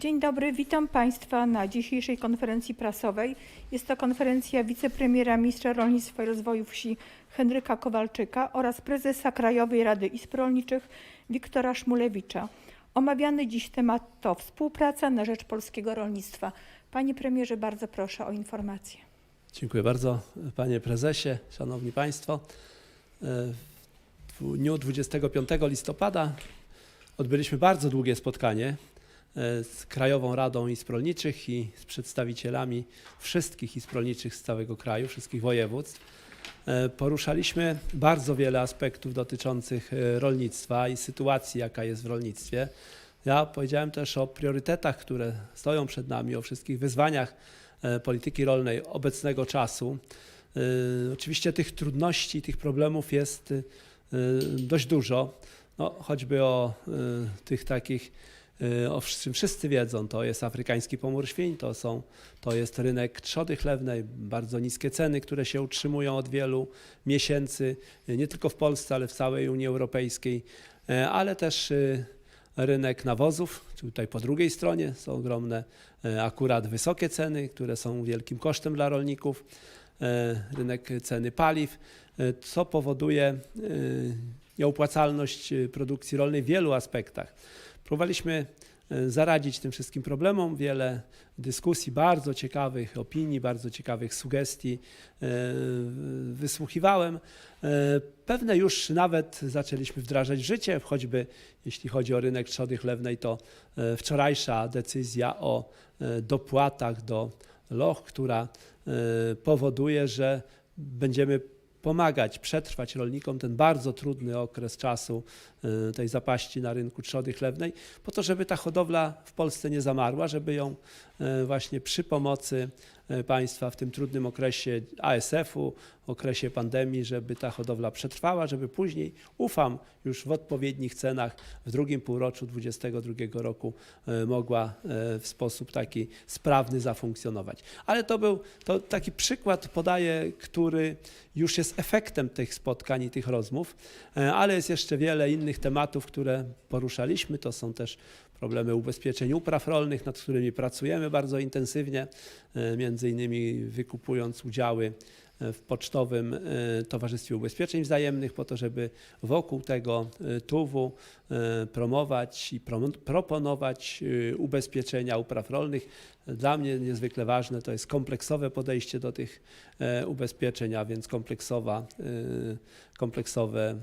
Dzień dobry, witam Państwa na dzisiejszej konferencji prasowej. Jest to konferencja wicepremiera ministra rolnictwa i rozwoju wsi Henryka Kowalczyka oraz prezesa Krajowej Rady Izb Rolniczych Wiktora Szmulewicza. Omawiany dziś temat to współpraca na rzecz polskiego rolnictwa. Panie premierze, bardzo proszę o informację. Dziękuję bardzo, panie prezesie, szanowni państwo. W dniu 25 listopada odbyliśmy bardzo długie spotkanie z Krajową Radą Izb Rolniczych i z przedstawicielami wszystkich izb rolniczych z całego kraju, wszystkich województw. E, Poruszaliśmy bardzo wiele aspektów dotyczących e, rolnictwa i sytuacji, jaka jest w rolnictwie. Ja powiedziałem też o priorytetach, które stoją przed nami, o wszystkich wyzwaniach e, polityki rolnej obecnego czasu. E, Oczywiście tych trudności, tych problemów jest e, dość dużo. No, choćby o e, tych takich, e, o czym wszyscy wiedzą, to jest afrykański pomór świń, to, są, to jest rynek trzody chlewnej, bardzo niskie ceny, które się utrzymują od wielu miesięcy, e, nie tylko w Polsce, ale w całej Unii Europejskiej, e, ale też rynek nawozów, tutaj po drugiej stronie są ogromne akurat wysokie ceny, które są wielkim kosztem dla rolników, rynek ceny paliw, co powoduje nieopłacalność produkcji rolnej w wielu aspektach. Próbowaliśmy e, zaradzić tym wszystkim problemom, wiele dyskusji, bardzo ciekawych opinii, bardzo ciekawych sugestii e, wysłuchiwałem. E, Pewne już nawet zaczęliśmy wdrażać w życie, choćby jeśli chodzi o rynek trzody chlewnej, to wczorajsza decyzja o dopłatach do loch, która powoduje, że będziemy pomagać przetrwać rolnikom ten bardzo trudny okres czasu e, tej zapaści na rynku trzody chlewnej, po to, żeby ta hodowla w Polsce nie zamarła, żeby ją e, właśnie przy pomocy e, państwa w tym trudnym okresie ASF-u, okresie pandemii, żeby ta hodowla przetrwała, żeby później, ufam, już w odpowiednich cenach w drugim półroczu 2022 roku e, mogła e, w sposób taki sprawny zafunkcjonować. Ale to był to taki przykład podaję, który już jest efektem tych spotkań i tych rozmów, e, ale jest jeszcze wiele innych tematów, które poruszaliśmy. To są też problemy ubezpieczeń upraw rolnych, nad którymi pracujemy bardzo intensywnie, między innymi wykupując udziały w Pocztowym e, Towarzystwie Ubezpieczeń Wzajemnych po to, żeby wokół tego e, TUW-u e, promować i proponować ubezpieczenia upraw rolnych. Dla mnie niezwykle ważne to jest kompleksowe podejście do tych ubezpieczeń, a więc kompleksowa, kompleksowe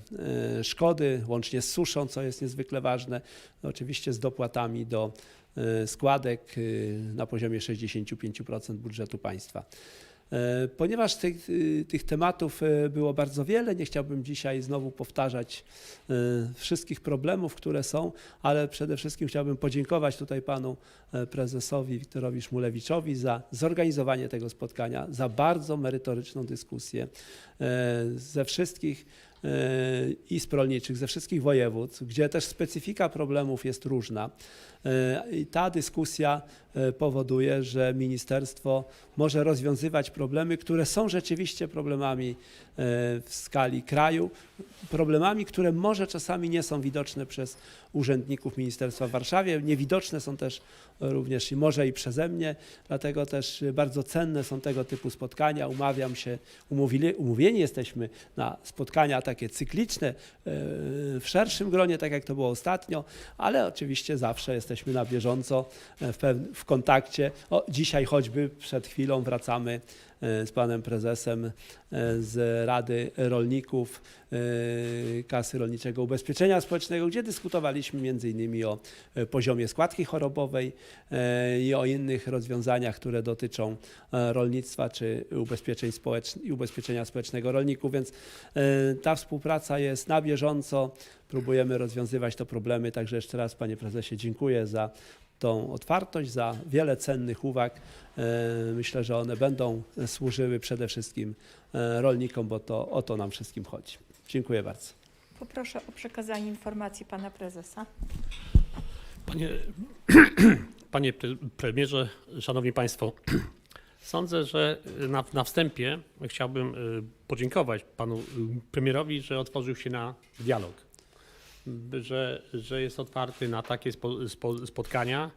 szkody, łącznie z suszą, co jest niezwykle ważne, oczywiście z dopłatami do składek na poziomie 65% budżetu państwa. E, Ponieważ tych, y, tych tematów e, było bardzo wiele, nie chciałbym dzisiaj znowu powtarzać e, wszystkich problemów, które są, ale przede wszystkim chciałbym podziękować tutaj panu e, prezesowi Wiktorowi Szmulewiczowi za zorganizowanie tego spotkania, za bardzo merytoryczną dyskusję e, ze wszystkich e, izb rolniczych, ze wszystkich województw, gdzie też specyfika problemów jest różna. E, I ta dyskusja e, powoduje, że ministerstwo może rozwiązywać problemy, które są rzeczywiście problemami e, w skali kraju, problemami, które może czasami nie są widoczne przez urzędników ministerstwa w Warszawie. Niewidoczne są też również i może i przeze mnie, dlatego też bardzo cenne są tego typu spotkania. Umawiam się, umówili, umówieni jesteśmy na spotkania takie cykliczne w szerszym gronie, tak jak to było ostatnio, ale oczywiście zawsze jesteśmy na bieżąco e, w, kontakcie. O, dzisiaj choćby przed chwilą wracamy e, z panem prezesem e, z Rady Rolników Kasy Rolniczego Ubezpieczenia Społecznego, gdzie dyskutowaliśmy między innymi o poziomie składki chorobowej i o innych rozwiązaniach, które dotyczą rolnictwa czy ubezpieczeń społeczn- i ubezpieczenia społecznego rolników, więc ta współpraca jest na bieżąco. Próbujemy rozwiązywać te problemy, także jeszcze raz panie prezesie dziękuję za tą otwartość, za wiele cennych uwag. E, Myślę, że one będą służyły przede wszystkim e, rolnikom, bo to o to nam wszystkim chodzi. Dziękuję bardzo. Poproszę o przekazanie informacji pana prezesa. Panie, panie pre- premierze, szanowni państwo, sądzę, że na, na wstępie chciałbym y, podziękować panu premierowi, że otworzył się na dialog, że, że jest otwarty na takie spo, spo, spotkania,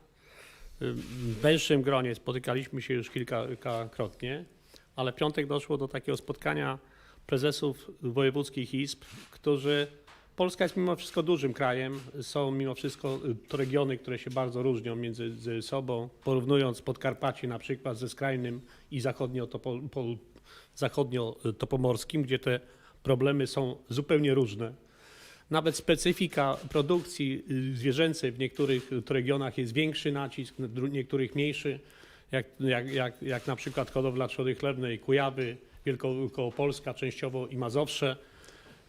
w węższym gronie spotykaliśmy się już kilkakrotnie, ale piątek doszło do takiego spotkania prezesów wojewódzkich izb, którzy Polska jest mimo wszystko dużym krajem. Są mimo wszystko to regiony, które się bardzo różnią między sobą. Porównując Podkarpacie na przykład ze skrajnym i zachodnio-topo- po- zachodnio-topomorskim, gdzie te problemy są zupełnie różne. Nawet specyfika produkcji y, zwierzęcej w niektórych y, regionach jest większy nacisk, w niektórych mniejszy, jak, jak, jak, jak na przykład hodowla trzody chlewnej Kujawy, Wielkopolska częściowo i Mazowsze.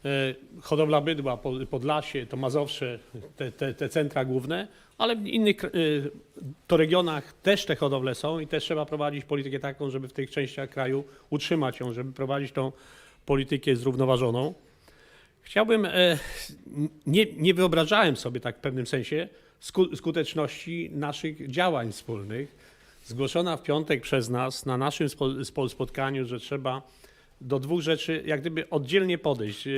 E, Hodowla bydła, Po- Podlasie, to Mazowsze, te, te, te centra główne, ale w innych y, to regionach też te hodowle są i też trzeba prowadzić politykę taką, żeby w tych częściach kraju utrzymać ją, żeby prowadzić tą politykę zrównoważoną. Chciałbym, e, nie, nie wyobrażałem sobie tak w pewnym sensie sku, skuteczności naszych działań wspólnych. Zgłoszona w piątek przez nas na naszym spo, spo, spotkaniu, że trzeba do dwóch rzeczy jak gdyby oddzielnie podejść e,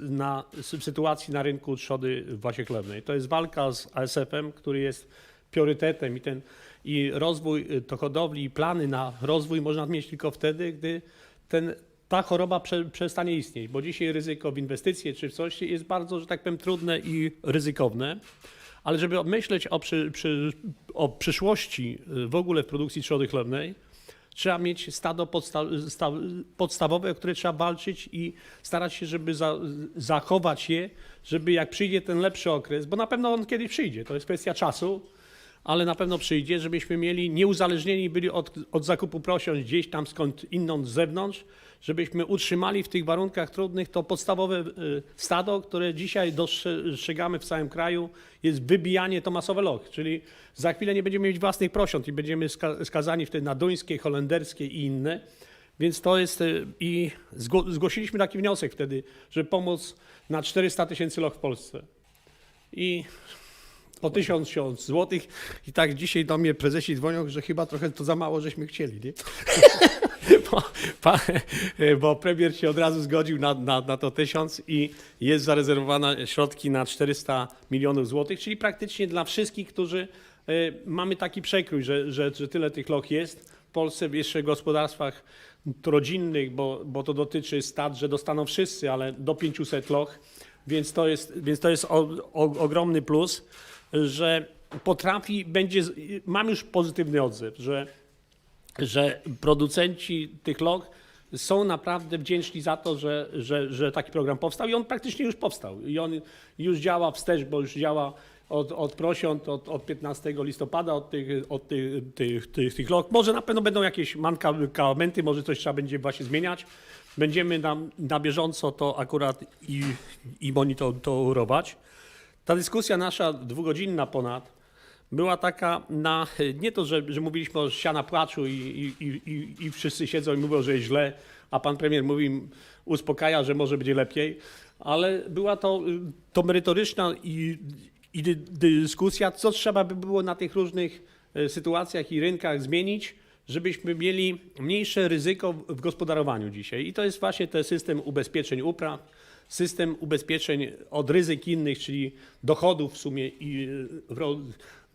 na sytuacji na rynku trzody właśnie chlewnej. To jest walka z ASF-em, który jest priorytetem i ten i rozwój e, to hodowli i plany na rozwój można mieć tylko wtedy, gdy ten, ta choroba prze, przestanie istnieć, bo dzisiaj ryzyko w inwestycje czy w coś jest bardzo, że tak powiem, trudne i ryzykowne. Ale żeby myśleć o, przy, przy, o przyszłości y, w ogóle w produkcji trzody chlewnej, trzeba mieć stado podsta sta podstawowe, o które trzeba walczyć i starać się, żeby za zachować je, żeby jak przyjdzie ten lepszy okres, bo na pewno on kiedyś przyjdzie, to jest kwestia czasu, ale na pewno przyjdzie, żebyśmy mieli nieuzależnieni byli od, od zakupu prosiąc gdzieś tam skąd inną z zewnątrz, żebyśmy utrzymali w tych warunkach trudnych to podstawowe y, stado, które dzisiaj dostrzegamy w całym kraju, jest wybijanie to masowe loch, czyli za chwilę nie będziemy mieć własnych prosiąt i będziemy ska skazani wtedy na duńskie, holenderskie i inne. Więc to jest y, i zgło zgłosiliśmy taki wniosek wtedy, żeby pomóc na 400 tysięcy loch w Polsce. I po 1000 złotych i tak dzisiaj do mnie prezesi dzwonią, że chyba trochę to za mało żeśmy chcieli, nie? bo, pa, bo premier się od razu zgodził na, na, na to 1000 i jest zarezerwowane środki na 400 milionów złotych, czyli praktycznie dla wszystkich, którzy e, mamy taki przekrój, że, że, że tyle tych loch jest. W Polsce w jeszcze gospodarstwach rodzinnych, bo, bo to dotyczy stad, że dostaną wszyscy, ale do 500 loch, więc to jest, więc to jest o, o, ogromny plus, że potrafi, będzie, mam już pozytywny odzew, że że producenci tych log są naprawdę wdzięczni za to, że, że, że taki program powstał i on praktycznie już powstał. I on już działa wstecz, bo już działa od, od prosiąt, od, od 15 listopada, od tych, od tych, tych, tych, tych log. Może na pewno będą jakieś mankamenty, może coś trzeba będzie właśnie zmieniać. Będziemy na, na bieżąco to akurat i, i monitorować. Ta dyskusja nasza dwugodzinna ponad była taka na, nie to, że, że mówiliśmy o ściana płaczu i, i, i, i- wszyscy siedzą i mówią, że jest źle, a pan premier mówi, uspokaja, że może będzie lepiej, ale była to, to merytoryczna i, i dy- dyskusja, co trzeba by było na tych różnych e, sytuacjach i rynkach zmienić, żebyśmy mieli mniejsze ryzyko w gospodarowaniu dzisiaj. I to jest właśnie ten system ubezpieczeń upraw, system ubezpieczeń od ryzyk innych, czyli dochodów w sumie i y, w, ro,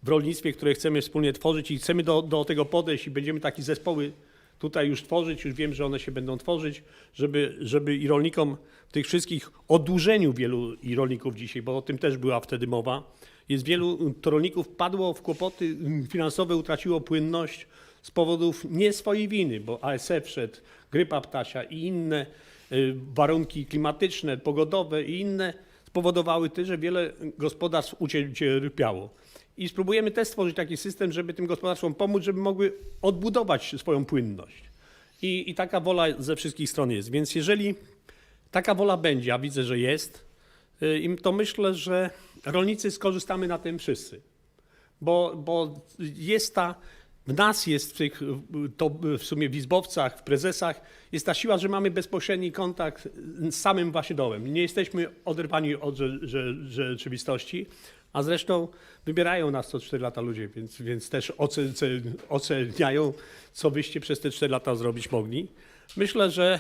w rolnictwie, które chcemy wspólnie tworzyć i chcemy do, do tego podejść i będziemy takie zespoły tutaj już tworzyć, już wiem, że one się będą tworzyć, żeby, żeby i rolnikom tych wszystkich oddłużeniu wielu i rolników dzisiaj, bo o tym też była wtedy mowa, jest wielu rolników padło w kłopoty finansowe, utraciło płynność z powodów nie swojej winy, bo ASF wszedł, grypa ptasia i inne warunki klimatyczne, pogodowe i inne spowodowały że wiele gospodarstw ucierpiało. I spróbujemy też stworzyć taki system, żeby tym gospodarstwom pomóc, żeby mogły odbudować swoją płynność. I, I taka wola ze wszystkich stron jest. Więc jeżeli taka wola będzie, a widzę, że jest, y, to myślę, że rolnicy skorzystamy na tym wszyscy. Bo, bo jest ta, w nas jest w tych, to w sumie w izbowcach, w prezesach, jest ta siła, że mamy bezpośredni kontakt z samym właśnie dołem. Nie jesteśmy oderwani od rze, rze, rzeczywistości, a zresztą wybierają nas co 4 lata ludzie, więc, więc też ocen, oceniają, co wyście przez te 4 lata zrobić mogli. Myślę, że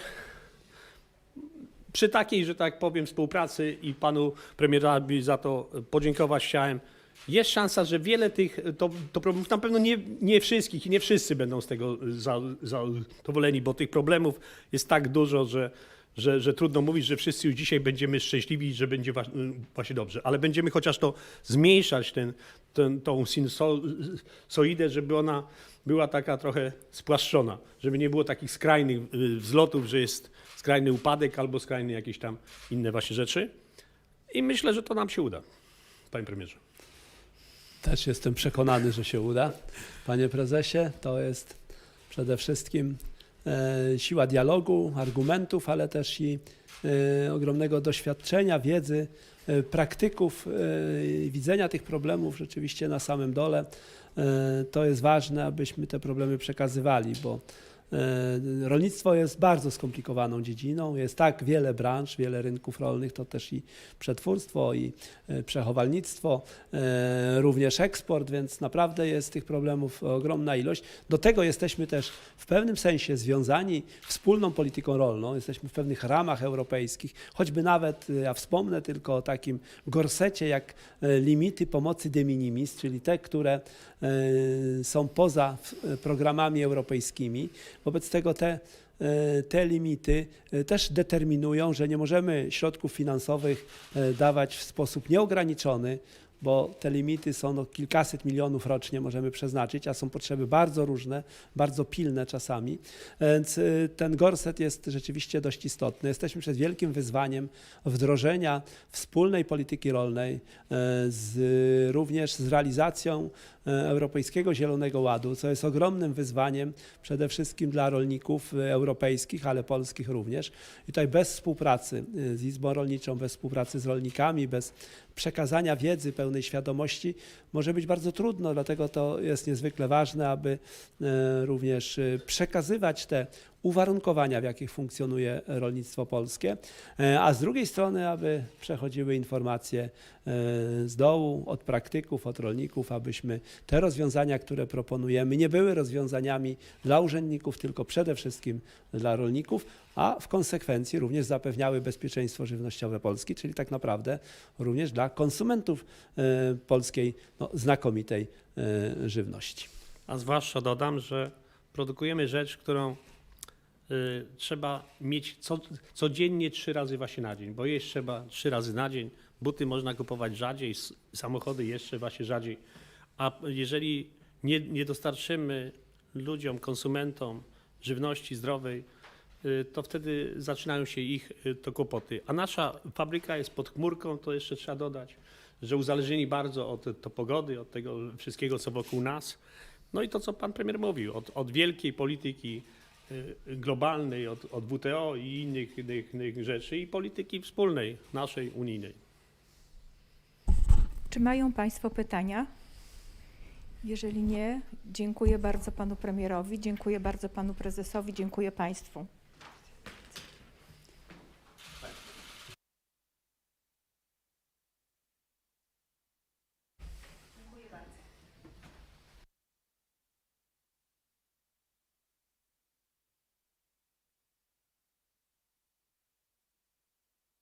przy takiej, że tak powiem, współpracy i panu premierowi za to podziękować chciałem, jest szansa, że wiele tych to, to problemów, na pewno nie, nie wszystkich i nie wszyscy będą z tego za- zadowoleni, bo tych problemów jest tak dużo, że, że, że trudno mówić, że wszyscy już dzisiaj będziemy szczęśliwi, że będzie właśnie dobrze, ale będziemy chociaż to zmniejszać, ten, ten, tą sinusoidę, żeby ona była taka trochę spłaszczona, żeby nie było takich skrajnych y, wzlotów, że jest skrajny upadek albo skrajny jakieś tam inne właśnie rzeczy. I myślę, że to nam się uda, panie premierze. Też jestem przekonany, że się uda. Panie prezesie, to jest przede wszystkim e, siła dialogu, argumentów, ale też i e, ogromnego doświadczenia, wiedzy, e, praktyków, widzenia tych problemów rzeczywiście na samym dole. To jest ważne, abyśmy te problemy przekazywali, bo rolnictwo jest bardzo skomplikowaną dziedziną. Jest tak wiele branż, wiele rynków rolnych, to też i przetwórstwo, i e, przechowalnictwo, e, również eksport, więc naprawdę jest tych problemów ogromna ilość. Do tego jesteśmy też w pewnym sensie związani wspólną polityką rolną, jesteśmy w pewnych ramach europejskich, choćby nawet, e, ja wspomnę tylko o takim gorsecie jak e, limity pomocy de minimis, czyli te, które e, są poza e, programami europejskimi. Wobec tego te e, te limity e, też determinują, że nie możemy środków finansowych e, dawać w sposób nieograniczony, bo te limity są no, kilkaset milionów rocznie możemy przeznaczyć, a są potrzeby bardzo różne, bardzo pilne czasami. Więc e, ten gorset jest rzeczywiście dość istotny. Jesteśmy przed wielkim wyzwaniem wdrożenia wspólnej polityki rolnej, e, z, również z realizacją e, Europejskiego Zielonego Ładu, co jest ogromnym wyzwaniem przede wszystkim dla rolników europejskich, ale polskich również. I tutaj bez współpracy z Izbą Rolniczą, bez współpracy z rolnikami, bez przekazania wiedzy, pełnej świadomości może być bardzo trudno, dlatego to jest niezwykle ważne, aby e, również e, przekazywać te uwarunkowania, w jakich funkcjonuje rolnictwo polskie, e, a z drugiej strony, aby przechodziły informacje e, z dołu, od praktyków, od rolników, abyśmy te rozwiązania, które proponujemy, nie były rozwiązaniami dla urzędników, tylko przede wszystkim dla rolników, a w konsekwencji również zapewniały bezpieczeństwo żywnościowe Polski, czyli tak naprawdę również dla konsumentów e, polskiej no, znakomitej żywności. A zwłaszcza dodam, że produkujemy rzecz, którą trzeba mieć co, codziennie trzy razy właśnie na dzień, bo jeść trzeba trzy razy na dzień. Buty można kupować rzadziej, samochody jeszcze właśnie rzadziej. A jeżeli nie, nie dostarczymy ludziom, konsumentom żywności zdrowej, y, to wtedy zaczynają się ich y, to kłopoty. A nasza fabryka jest pod chmurką, to jeszcze trzeba dodać, że uzależnieni bardzo od to pogody, od tego wszystkiego, co wokół nas. No i to, co pan premier mówił, od, od wielkiej polityki y, globalnej, od, od WTO i innych, innych, innych rzeczy i polityki wspólnej, naszej, unijnej. Czy mają Państwo pytania? Jeżeli nie, dziękuję bardzo Panu Premierowi, dziękuję bardzo Panu Prezesowi, dziękuję Państwu.